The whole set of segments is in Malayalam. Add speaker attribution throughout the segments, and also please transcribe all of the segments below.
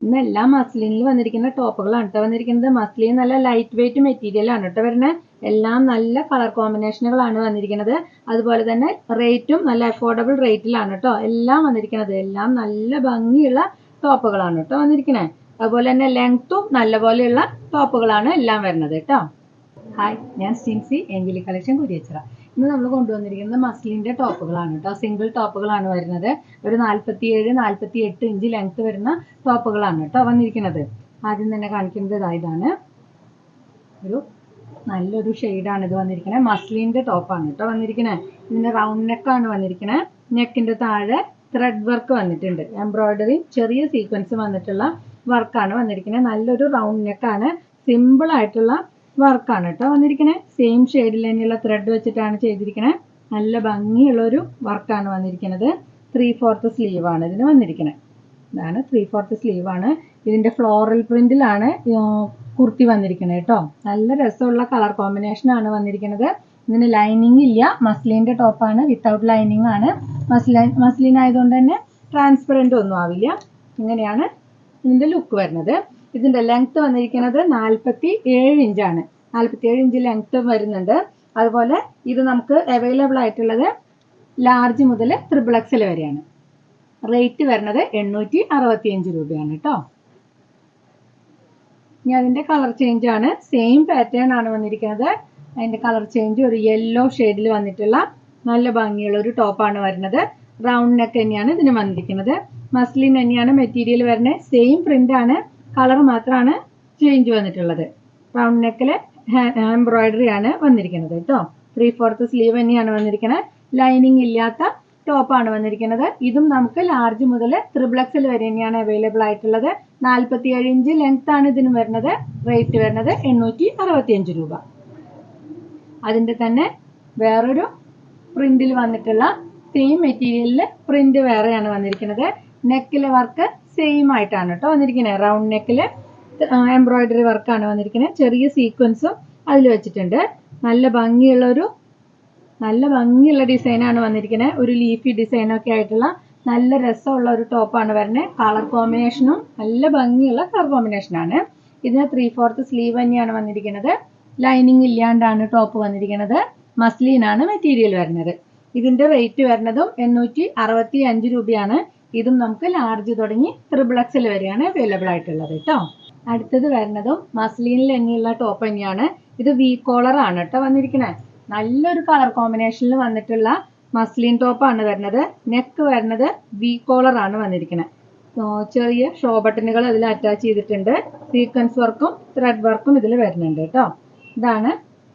Speaker 1: ഇന്ന് എല്ലാ മസ്ലിനിൽ വന്നിരിക്കുന്ന ടോപ്പുകളാണ് കേട്ടോ വന്നിരിക്കുന്നത് മസ്ലിൻ നല്ല ലൈറ്റ് വെയിറ്റ് മെറ്റീരിയൽ ആണ് കേട്ടോ വരുന്നത് എല്ലാം നല്ല കളർ കോമ്പിനേഷനുകളാണ് വന്നിരിക്കുന്നത്. അതുപോലെ തന്നെ റേറ്റും നല്ല അഫോർഡബിൾ റേറ്റിലാണ് കേട്ടോ എല്ലാം വന്നിരിക്കുന്നത്. എല്ലാം നല്ല ഭംഗിയുള്ള ടോപ്പുകളാണ് കേട്ടോ വന്നിരിക്കുന്നത് അതുപോലെ തന്നെ ലെങ്ത്തും നല്ല പോലെയുള്ള ടോപ്പുകളാണ് എല്ലാം വരുന്നത് കേട്ടോ ഹായ് ഞാൻ സിൻസി എങ്കിലി കളക്ഷൻ കുരിയച്ചിറ ഇന്ന് നമ്മൾ കൊണ്ടുവന്നിരിക്കുന്നത് മസ്ലിന്റെ ടോപ്പുകളാണ് കേട്ടോ. സിംഗിൾ ടോപ്പുകളാണ് വരുന്നത്. ഒരു നാൽപ്പത്തി ഏഴ് നാൽപ്പത്തി എട്ട് ഇഞ്ച് ലെങ്ത് വരുന്ന ടോപ്പുകളാണ് കേട്ടോ വന്നിരിക്കുന്നത്. ആദ്യം തന്നെ കാണിക്കുന്നത് ഇതാ ഇതാണ്. ഒരു നല്ലൊരു ഷെയ്ഡാണ് ഇത് വന്നിരിക്കുന്നത് മസ്ലിന്റെ ടോപ്പാണ് കേട്ടോ വന്നിരിക്കുന്നത് ഇതിന്റെ റൗണ്ട് നെക്കാണ് വന്നിരിക്കുന്നത് നെക്കിന്റെ താഴെ ത്രെഡ് വർക്ക് വന്നിട്ടുണ്ട്. എംബ്രോയിഡറി ചെറിയ സീക്വൻസ് വന്നിട്ടുള്ള വർക്കാണ് വന്നിരിക്കുന്നത് നല്ലൊരു റൗണ്ട് നെക്കാണ് സിമ്പിൾ ആയിട്ടുള്ള വർക്കാണ് കേട്ടോ വന്നിരിക്കുന്നത് സെയിം ഷെയ്ഡിൽ തന്നെയുള്ള ത്രെഡ് വെച്ചിട്ടാണ് ചെയ്തിരിക്കുന്നത് നല്ല ഭംഗിയുള്ളൊരു വർക്കാണ് വന്നിരിക്കുന്നത് ത്രീ ഫോർത്ത് സ്ലീവാണ് ഇതിന് വന്നിരിക്കുന്നത് ഇതാണ് ത്രീ ഫോർത്ത് സ്ലീവാണ് ഇതിന്റെ ഫ്ലോറൽ പ്രിന്റിലാണ് കുർത്തി വന്നിരിക്കുന്നത് കേട്ടോ. നല്ല രസമുള്ള കളർ കോമ്പിനേഷനാണ് വന്നിരിക്കുന്നത് ഇതിന് ലൈനിങ് ഇല്ല. മസ്ലിന്റെ ടോപ്പാണ് വിത്തൗട്ട് ലൈനിങ് ആണ്. മസ്ലിൻ മസ്ലിൻ ആയതുകൊണ്ട് തന്നെ ട്രാൻസ്പെറന്റ് ഒന്നും ആവില്ല. ഇങ്ങനെയാണ് ഇതിന്റെ ലുക്ക് വരുന്നത്. ഇതിന്റെ ലെങ്ത് വന്നിരിക്കുന്നത് നാൽപ്പത്തി ഏഴ് ഇഞ്ചാണ് നാൽപ്പത്തി ഏഴ് ഇഞ്ച് ലെങ്ത് വരുന്നുണ്ട്. അതുപോലെ ഇത് നമുക്ക് അവൈലബിൾ ആയിട്ടുള്ളത് ലാർജ് മുതൽ ത്രിബിൾ എക്സൽ വരെയാണ്. റേറ്റ് വരുന്നത് എണ്ണൂറ്റി അറുപത്തിയഞ്ച് രൂപയാണ് കേട്ടോ ഇനി അതിന്റെ കളർ ചേഞ്ച് ആണ്. സെയിം പാറ്റേൺ ആണ് വന്നിരിക്കുന്നത്. അതിന്റെ കളർ ചേഞ്ച് ഒരു യെല്ലോ ഷെയ്ഡിൽ വന്നിട്ടുള്ള നല്ല ഭംഗിയുള്ള ഒരു ടോപ്പാണ് വരുന്നത്. റൗണ്ട് നെക്ക് തന്നെയാണ് ഇതിന് വന്നിരിക്കുന്നത്. മസ്ലിൻ തന്നെയാണ് മെറ്റീരിയൽ വരുന്നത്. സെയിം പ്രിന്റ് ആണ്. കളർ മാത്രമാണ് ചേഞ്ച് വന്നിട്ടുള്ളത്. റൗണ്ട് നെക്കിൽ എംബ്രോയിഡറി ആണ് വന്നിരിക്കുന്നത് കേട്ടോ ത്രീ ഫോർത്ത് സ്ലീവ് തന്നെയാണ് വന്നിരിക്കുന്നത് ലൈനിങ് ഇല്ലാത്ത ടോപ്പാണ് വന്നിരിക്കുന്നത് ഇതും നമുക്ക് ലാർജ് മുതൽ ത്രിബ്ലക്സിൽ വരെ തന്നെയാണ് അവൈലബിൾ ആയിട്ടുള്ളത്. നാൽപ്പത്തി ഏഴ് ഇഞ്ച് ലെങ്ത് ആണ് ഇതിന് വരുന്നത്. റേറ്റ് വരുന്നത് എണ്ണൂറ്റി അറുപത്തിയഞ്ച് രൂപ. അതിന്റെ തന്നെ വേറൊരു പ്രിന്റിൽ വന്നിട്ടുള്ള സെയിം മെറ്റീരിയലിൽ പ്രിന്റ് വേറെയാണ് വന്നിരിക്കുന്നത് നെക്കിലെ വർക്ക് സെയിം ആയിട്ടാണ് കേട്ടോ വന്നിരിക്കുന്നത് റൗണ്ട് നെക്കിൽ എംബ്രോയിഡറി വർക്കാണ് വന്നിരിക്കുന്നത് ചെറിയ സീക്വൻസും അതിൽ വെച്ചിട്ടുണ്ട്. നല്ല ഭംഗിയുള്ള ഒരു നല്ല ഭംഗിയുള്ള ഡിസൈനാണ് വന്നിരിക്കുന്നത് ഒരു ലീഫി ഡിസൈനൊക്കെ ആയിട്ടുള്ള നല്ല രസമുള്ള ഒരു ടോപ്പാണ് വരുന്നത് കളർ കോമ്പിനേഷനും നല്ല ഭംഗിയുള്ള കളർ കോമ്പിനേഷനാണ് ഇതിന് ത്രീ ഫോർത്ത് സ്ലീവ് തന്നെയാണ് വന്നിരിക്കുന്നത് ലൈനിങ് ഇല്ലാണ്ടാണ് ടോപ്പ് വന്നിരിക്കുന്നത് മസ്ലീനാണ് മെറ്റീരിയൽ വരുന്നത്. ഇതിന്റെ റേറ്റ് വരുന്നതും എണ്ണൂറ്റി അറുപത്തി അഞ്ച് രൂപയാണ്. ഇതും നമുക്ക് ലാർജ് തുടങ്ങി ത്രിബിൾ എക്സൽ വരെയാണ് അവൈലബിൾ ആയിട്ടുള്ളത് കേട്ടോ അടുത്തത് വരുന്നതും മസ്ലിനിൽ തന്നെയുള്ള ടോപ്പ് തന്നെയാണ് ഇത് വി കോളർ ആണ് കേട്ടോ വന്നിരിക്കുന്നത് നല്ലൊരു കളർ കോമ്പിനേഷനിൽ വന്നിട്ടുള്ള മസ്ലിൻ ടോപ്പാണ് വരുന്നത്. നെക്ക് വരുന്നത് വി കോളർ ആണ് വന്നിരിക്കുന്നത് ചെറിയ ഷോ ബട്ടണുകൾ അതിൽ അറ്റാച്ച് ചെയ്തിട്ടുണ്ട്. സീക്വൻസ് വർക്കും ത്രെഡ് വർക്കും ഇതിൽ വരുന്നുണ്ട് കേട്ടോ ഇതാണ്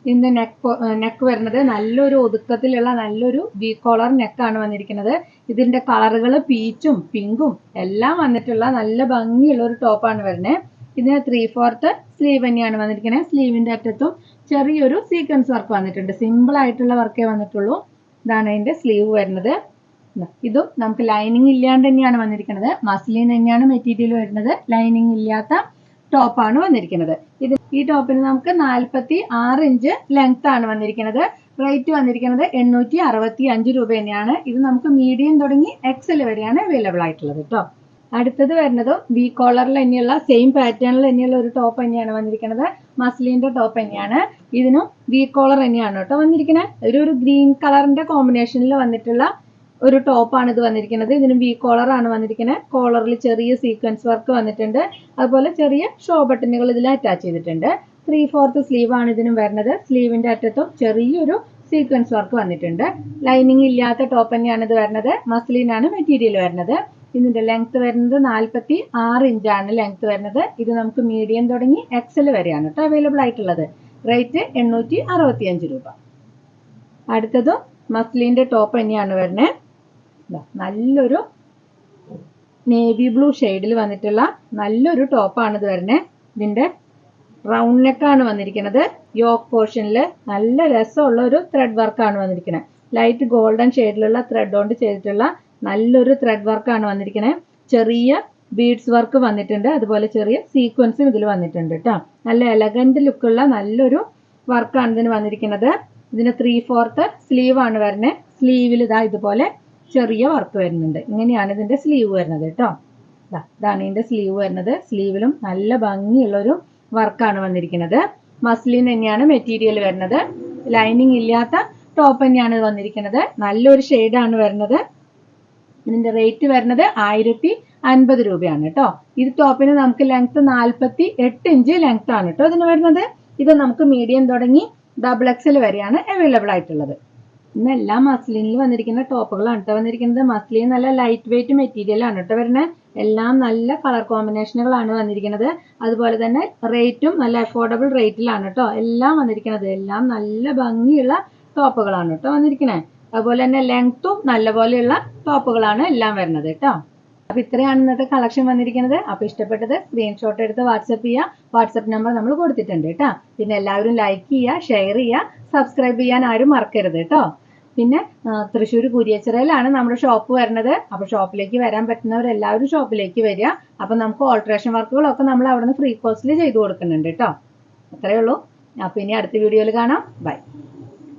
Speaker 1: ഇതിന്റെ നെക്ക് നെക്ക് വരുന്നത് നല്ലൊരു ഒതുക്കത്തിലുള്ള നല്ലൊരു വി കോളർ നെക്കാണ് വന്നിരിക്കുന്നത്. ഇതിന്റെ കളറുകൾ പീച്ചും പിങ്കും എല്ലാം വന്നിട്ടുള്ള നല്ല ഭംഗിയുള്ള ഒരു ടോപ്പാണ് വരുന്നത് ഇതിന് ത്രീ ഫോർത്ത് സ്ലീവ് തന്നെയാണ് വന്നിരിക്കുന്നത്. സ്ലീവിന്റെ അറ്റത്തും ചെറിയൊരു സീക്വൻസ് വർക്ക് വന്നിട്ടുണ്ട്. സിമ്പിൾ ആയിട്ടുള്ള വർക്കേ വന്നിട്ടുള്ളൂ. ഇതാണ് അതിന്റെ സ്ലീവ് വരുന്നത്. ഇതും നമുക്ക് ലൈനിങ് ഇല്ലാണ്ട് തന്നെയാണ് വന്നിരിക്കുന്നത്. മസ്ലിൻ തന്നെയാണ് മെറ്റീരിയൽ വരുന്നത്. ലൈനിങ് ഇല്ലാത്ത ടോപ്പാണ് വന്നിരിക്കുന്നത്. ഇത് ഈ ടോപ്പിന് നമുക്ക് നാൽപ്പത്തി ആറ് ഇഞ്ച് ലെങ്ത് ആണ് വന്നിരിക്കുന്നത്. റേറ്റ് വന്നിരിക്കുന്നത് എണ്ണൂറ്റി അറുപത്തി അഞ്ച് രൂപ തന്നെയാണ്. ഇത് നമുക്ക് മീഡിയം തുടങ്ങി എക്സൽ വരെയാണ് അവൈലബിൾ ആയിട്ടുള്ളത് കേട്ടോ അടുത്തത് വരുന്നതും വി കോളറിൽ തന്നെയുള്ള സെയിം പാറ്റേണിൽ തന്നെയുള്ള ഒരു ടോപ്പ് തന്നെയാണ് വന്നിരിക്കുന്നത്. മസ്ലിന്റെ ടോപ്പ് തന്നെയാണ്. ഇതിനും വി കോളർ തന്നെയാണ് കേട്ടോ വന്നിരിക്കുന്നത്. ഒരു ഒരു ഗ്രീൻ കളറിന്റെ കോമ്പിനേഷനിൽ വന്നിട്ടുള്ള ഒരു ടോപ്പാണ് ഇത് വന്നിരിക്കുന്നത്. ഇതിന് വി കോളർ ആണ് വന്നിരിക്കുന്നത്. കോളറിൽ ചെറിയ സീക്വൻസ് വർക്ക് വന്നിട്ടുണ്ട്. അതുപോലെ ചെറിയ ഷോ ബട്ടണുകൾ ഇതിൽ അറ്റാച്ച് ചെയ്തിട്ടുണ്ട്. ത്രീ ഫോർത്ത് സ്ലീവ് ആണ് ഇതിനും വരുന്നത്. സ്ലീവിന്റെ അറ്റത്തും ചെറിയൊരു സീക്വൻസ് വർക്ക് വന്നിട്ടുണ്ട്. ലൈനിങ് ഇല്ലാത്ത ടോപ്പ് തന്നെയാണ് ഇത് വരുന്നത്. മസ്ലിനാണ് മെറ്റീരിയൽ വരുന്നത്. ഇതിന്റെ ലെങ്ത് വരുന്നത് നാൽപ്പത്തി ആറ് ഇഞ്ചാണ് ലെങ്ത് വരുന്നത്. ഇത് നമുക്ക് മീഡിയം തുടങ്ങി എക്സൽ വരെയാണ് കേട്ടോ അവൈലബിൾ ആയിട്ടുള്ളത്. റേറ്റ് എണ്ണൂറ്റി അറുപത്തി അഞ്ച് രൂപ. അടുത്തതും മസ്ലിന്റെ ടോപ്പ് തന്നെയാണ് വരുന്നത്. നല്ലൊരു നേവി ബ്ലൂ ഷെയ്ഡിൽ വന്നിട്ടുള്ള നല്ലൊരു ടോപ്പാണ് ഇത് വരുന്നത് ഇതിന്റെ റൗണ്ട് നെക്കാണ് വന്നിരിക്കുന്നത് യോക്ക് പോർഷനിൽ നല്ല രസമുള്ള ഒരു ത്രെഡ് വർക്കാണ് വന്നിരിക്കുന്നത് ലൈറ്റ് ഗോൾഡൻ ഷെയ്ഡിലുള്ള ത്രെഡ് കൊണ്ട് ചെയ്തിട്ടുള്ള നല്ലൊരു ത്രെഡ് വർക്കാണ് വന്നിരിക്കുന്നത് ചെറിയ ബീഡ്സ് വർക്ക് വന്നിട്ടുണ്ട്. അതുപോലെ ചെറിയ സീക്വൻസും ഇതിൽ വന്നിട്ടുണ്ട് കേട്ടോ നല്ല എലഗന്റ് ലുക്കുള്ള നല്ലൊരു വർക്കാണ് ഇതിന് വന്നിരിക്കുന്നത് ഇതിന് ത്രീ ഫോർത്ത് സ്ലീവ് ആണ് വരുന്നത് സ്ലീവിൽ ഇതാ ഇതുപോലെ ചെറിയ വർക്ക് വരുന്നുണ്ട്. ഇങ്ങനെയാണ് ഇതിന്റെ സ്ലീവ് വരുന്നത് കേട്ടോ ഇതാണ് ഇതിന്റെ സ്ലീവ് വരുന്നത്. സ്ലീവിലും നല്ല ഭംഗിയുള്ള ഭംഗിയുള്ളൊരു വർക്കാണ് വന്നിരിക്കുന്നത്. മസ്ലിൻ തന്നെയാണ് മെറ്റീരിയൽ വരുന്നത്. ലൈനിങ് ഇല്ലാത്ത ടോപ്പ് തന്നെയാണ് വന്നിരിക്കുന്നത്. നല്ലൊരു ഷെയ്ഡാണ് വരുന്നത്. ഇതിന്റെ റേറ്റ് വരുന്നത് ആയിരത്തി അൻപത് രൂപയാണ് കേട്ടോ ഇത് ടോപ്പിന് നമുക്ക് ലെങ്ത് നാൽപ്പത്തി എട്ട് ഇഞ്ച് ലെങ്ത് ആണ് കേട്ടോ ഇതിന് വരുന്നത്. ഇത് നമുക്ക് മീഡിയം തുടങ്ങി ഡബിൾ എക്സൽ വരെയാണ് അവൈലബിൾ ആയിട്ടുള്ളത്. ഇന്ന് എല്ലാ മസ്ലിനിൽ വന്നിരിക്കുന്ന ടോപ്പുകളാണ് കേട്ടോ വന്നിരിക്കുന്നത് മസ്ലിൻ നല്ല ലൈറ്റ് വെയിറ്റ് മെറ്റീരിയൽ ആണ് കേട്ടോ വരുന്നത് എല്ലാം നല്ല കളർ കോമ്പിനേഷനുകളാണ് വന്നിരിക്കുന്നത്. അതുപോലെ തന്നെ റേറ്റും നല്ല അഫോർഡബിൾ റേറ്റിലാണ് കേട്ടോ എല്ലാം വന്നിരിക്കുന്നത്. എല്ലാം നല്ല ഭംഗിയുള്ള ടോപ്പുകളാണ് കേട്ടോ വന്നിരിക്കുന്നത് അതുപോലെ തന്നെ ലെങ്ത്തും നല്ല പോലെയുള്ള ടോപ്പുകളാണ് എല്ലാം വരുന്നത് കേട്ടോ അപ്പൊ ഇത്രയാണ് ഇന്നത്തെ കളക്ഷൻ വന്നിരിക്കുന്നത്. അപ്പൊ ഇഷ്ടപ്പെട്ടത് സ്ക്രീൻഷോട്ട് എടുത്ത് വാട്സപ്പ് ചെയ്യുക വാട്സപ്പ് നമ്പർ നമ്മൾ കൊടുത്തിട്ടുണ്ട് കേട്ടോ പിന്നെ എല്ലാവരും ലൈക്ക് ചെയ്യുക ഷെയർ ചെയ്യുക സബ്സ്ക്രൈബ് ചെയ്യാൻ ആരും മറക്കരുത് കേട്ടോ പിന്നെ തൃശ്ശൂർ കുരിയച്ചിറയിലാണ് നമ്മുടെ ഷോപ്പ് വരുന്നത്. അപ്പൊ ഷോപ്പിലേക്ക് വരാൻ പറ്റുന്നവർ എല്ലാവരും ഷോപ്പിലേക്ക് വരിക. അപ്പൊ നമുക്ക് ഓൾട്രേഷൻ വർക്കുകളൊക്കെ നമ്മൾ അവിടെ നിന്ന് ഫ്രീ കോസ്റ്റിൽ ചെയ്തു കൊടുക്കുന്നുണ്ട് കേട്ടോ അത്രയേ ഉള്ളൂ. അപ്പൊ ഇനി അടുത്ത വീഡിയോയിൽ കാണാം. ബൈ.